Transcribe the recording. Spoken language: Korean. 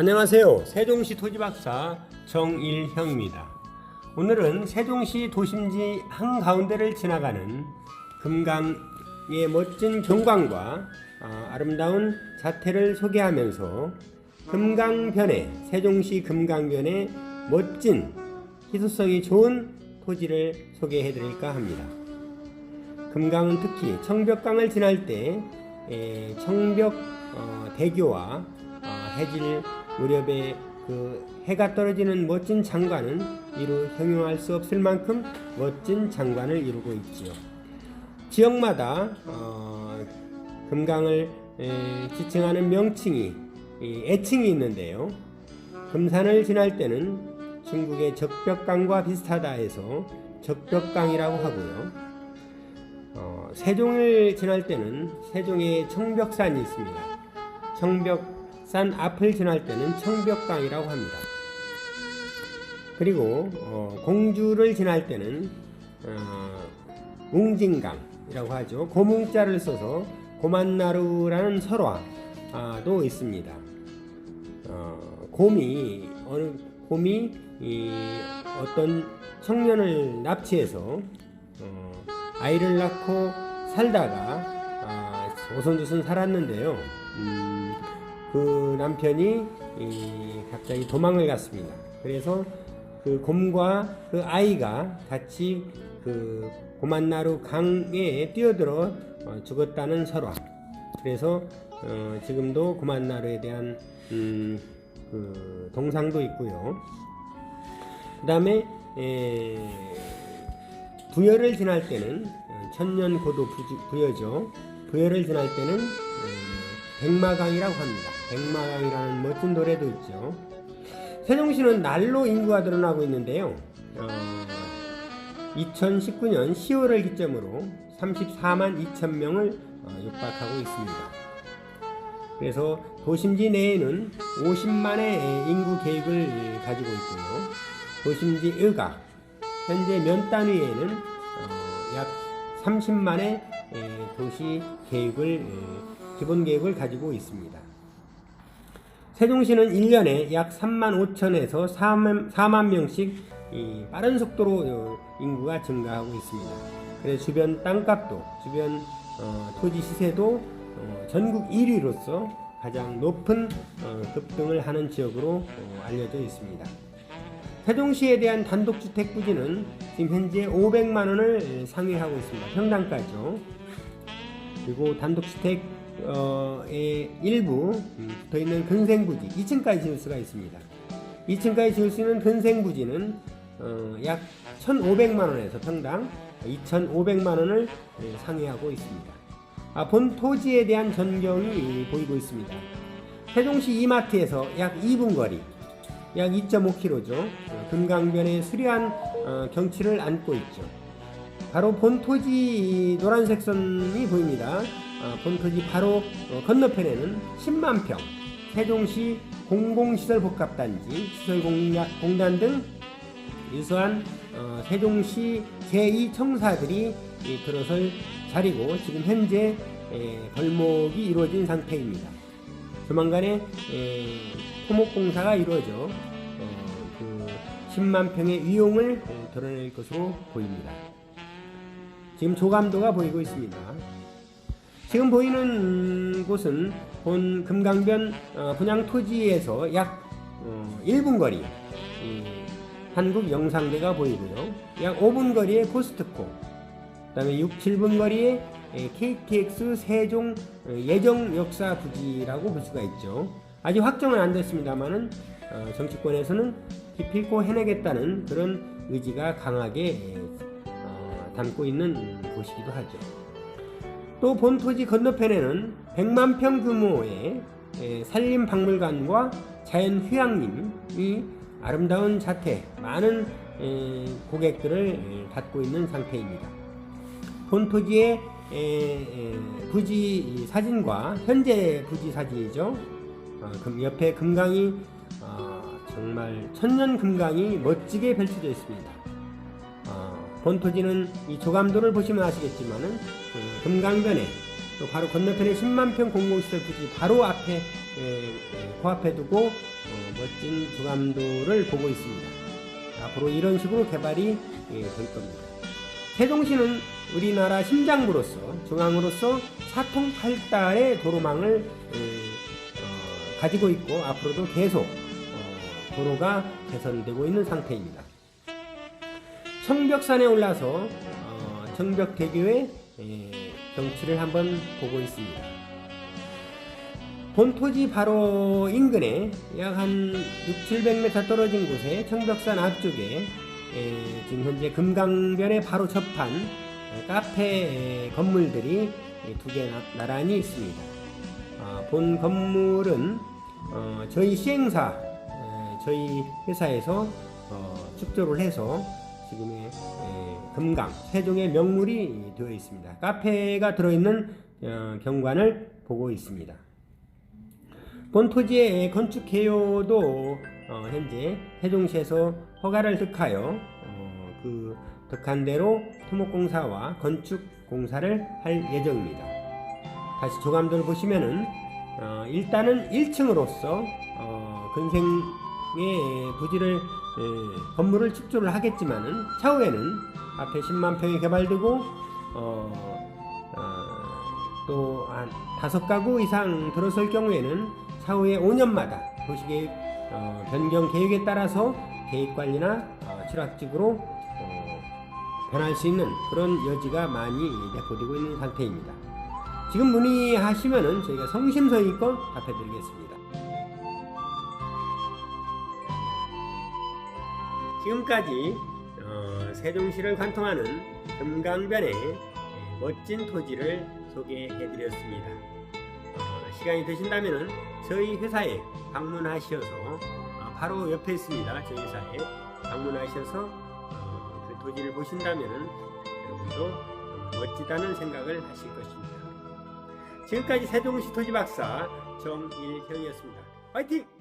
안녕하세요. 세종시 토지박사 정일형입니다. 오늘은 세종시 도심지 한가운데를 지나가는 금강의 멋진 경관과 아, 아름다운 자태를 소개하면서 금강변에 세종시 금강변의 멋진 희소성이 좋은 토지를 소개해 드릴까 합니다. 금강은 특히 청벽강을 지날 때 에, 청벽 어, 대교와 어, 해질 무렵에 그 해가 떨어지는 멋진 장관은 이루 형용할 수 없을 만큼 멋진 장관을 이루고 있지요. 지역마다 어, 금강을 에, 지칭하는 명칭이 이 애칭이 있는데요. 금산을 지날 때는 중국의 적벽강과 비슷하다 해서 적벽강이라고 하고요. 어, 세종을 지날 때는 세종의 청벽산이 있습니다. 청벽 산 앞을 지날 때는 청벽강이라고 합니다. 그리고 어, 공주를 지날 때는 어, 웅진강이라고 하죠. 고문자를 써서 고만나루라는 설화도 있습니다. 어, 곰이 어느 곰이 이 어떤 청년을 납치해서 어, 아이를 낳고 살다가 아, 오손도손 살았는데요. 음, 그 남편이 이, 갑자기 도망을 갔습니다. 그래서 그 곰과 그 아이가 같이 그 고만나루 강에 뛰어들어 어, 죽었다는 설화. 그래서 어, 지금도 고만나루에 대한 음, 그 동상도 있고요. 그다음에 에, 부여를 지날 때는 어, 천년 고도 부- 부여죠. 부여를 지날 때는 음, 백마강이라고 합니다. 백마강이라는 멋진 노래도 있죠. 세종시는 날로 인구가 늘어나고 있는데요. 어, 2019년 10월을 기점으로 34만 2천 명을 어, 육박하고 있습니다. 그래서 도심지 내에는 50만의 인구 계획을 가지고 있고요. 도심지 의가 현재 면 단위에는 어, 약 30만의 도시 계획을 에, 기본 계획을 가지고 있습니다. 세종시는 1년에 약 3만 5천에서 4만, 4만 명씩 이 빠른 속도로 어, 인구가 증가하고 있습니다. 그래서 주변 땅값도 주변 어, 토지 시세도 어, 전국 1위로서 가장 높은 어, 급등을 하는 지역으로 어, 알려져 있습니다. 세종시에 대한 단독주택 부지는 지금 현재 500만 원을 상회하고 있습니다. 평당가죠. 그리고 단독주택 의 일부 음, 붙어 있는 근생부지 2층까지 지을 수가 있습니다. 2층까지 지을 수 있는 근생부지는 어, 약 1,500만 원에서 평당 2,500만 원을 예, 상회하고 있습니다. 아, 본 토지에 대한 전경이 보이고 있습니다. 세종시 이마트에서 약 2분 거리, 약 2.5km죠. 금강변의 수려한 어, 경치를 안고 있죠. 바로 본 토지 이 노란색 선이 보입니다. 어, 본 토지 바로 어, 건너편에는 10만 평 세종시 공공시설 복합단지 시설공단 등 유수한 어, 세종시 제2 청사들이 이, 들어설 자리고 지금 현재 에, 벌목이 이루어진 상태입니다. 조만간에 에, 토목공사가 이루어져 어, 그 10만 평의 위용을 어, 드러낼 것으로 보입니다. 지금 조감도가 보이고 있습니다. 지금 보이는 곳은 본 금강변 어, 분양 토지에서 약 어, 1분 거리 이 한국 영상대가 보이고요. 약 5분 거리에 코스트코, 그다음에 6, 7분 거리에 에, KTX 세종 어, 예정 역사 부지라고 볼 수가 있죠. 아직 확정은 안 됐습니다만은 어, 정치권에서는 기필코 해내겠다는 그런 의지가 강하게 에, 어, 담고 있는 곳이기도 하죠. 또 본 토지 건너편에는 100만 평 규모의 에, 산림박물관과 자연휴양림이 아름다운 자태, 많은 에, 고객들을 에, 갖고 있는 상태입니다. 본 토지의 에, 에, 부지 사진과 현재 부지 사진이죠. 어, 금- 옆에 금강이 어, 정말 천년 금강이 멋지게 펼쳐져 있습니다. 어, 본 토지는 이 조감도를 보시면 아시겠지만은 그 금강변에 또 바로 건너편에 10만 평 공공시설 부지 바로 앞에 에, 에, 코앞에 두고 어, 멋진 주감도를 보고 있습니다. 앞으로 이런 식으로 개발이 예, 될 겁니다. 세종시는 우리나라 심장부로서 중앙으로서 사통 팔달의 도로망을 예, 어, 가지고 있고 앞으로도 계속 어, 도로가 개선되고 있는 상태입니다. 청벽산에 올라서 어, 청벽대교의 예, 경치를 한번 보고 있습니다. 본토지 바로 인근에 약 한 6, 700m 떨어진 곳에 청벽산 앞쪽에 에, 지금 현재 금강변에 바로 접한 에, 카페 에, 건물들이 두 개 나란히 있습니다. 아, 본 건물은 어, 저희 시행사, 에, 저희 회사에서 어, 축조를 해서 지금의 에, 금강, 세종의 명물이 되어 있습니다. 카페가 들어있는 어, 경관을 보고 있습니다. 본 토지의 건축 개요도 어, 현재 세종시에서 허가를 득하여 어, 그 득한 대로 토목공사와 건축공사를 할 예정입니다. 다시 조감도를 보시면은 어, 일단은 1층으로서 어, 근생의 부지를 에, 건물을 축조를 하겠지만은 차후에는 앞에 10만 평이 개발되고 어, 또한 다섯 가구 이상 들어설 경우에는 차후에 5년마다 도시계획 어, 변경 계획에 따라서 계획 관리나 어, 취락직으로 어, 변할 수 있는 그런 여지가 많이 내포되고 있는 상태입니다. 지금 문의하시면은 저희가 성심성의껏 답해드리겠습니다. 지금까지 어, 세종시를 관통하는 금강변의 멋진 토지를 소개해드렸습니다. 어, 시간이 되신다면 저희 회사에 방문하셔서 어, 바로 옆에 있습니다. 저희 회사에 방문하셔서 어, 그 토지를 보신다면 여러분도 멋지다는 생각을 하실 것입니다. 지금까지 세종시 토지 박사 정일형이었습니다. 화이팅!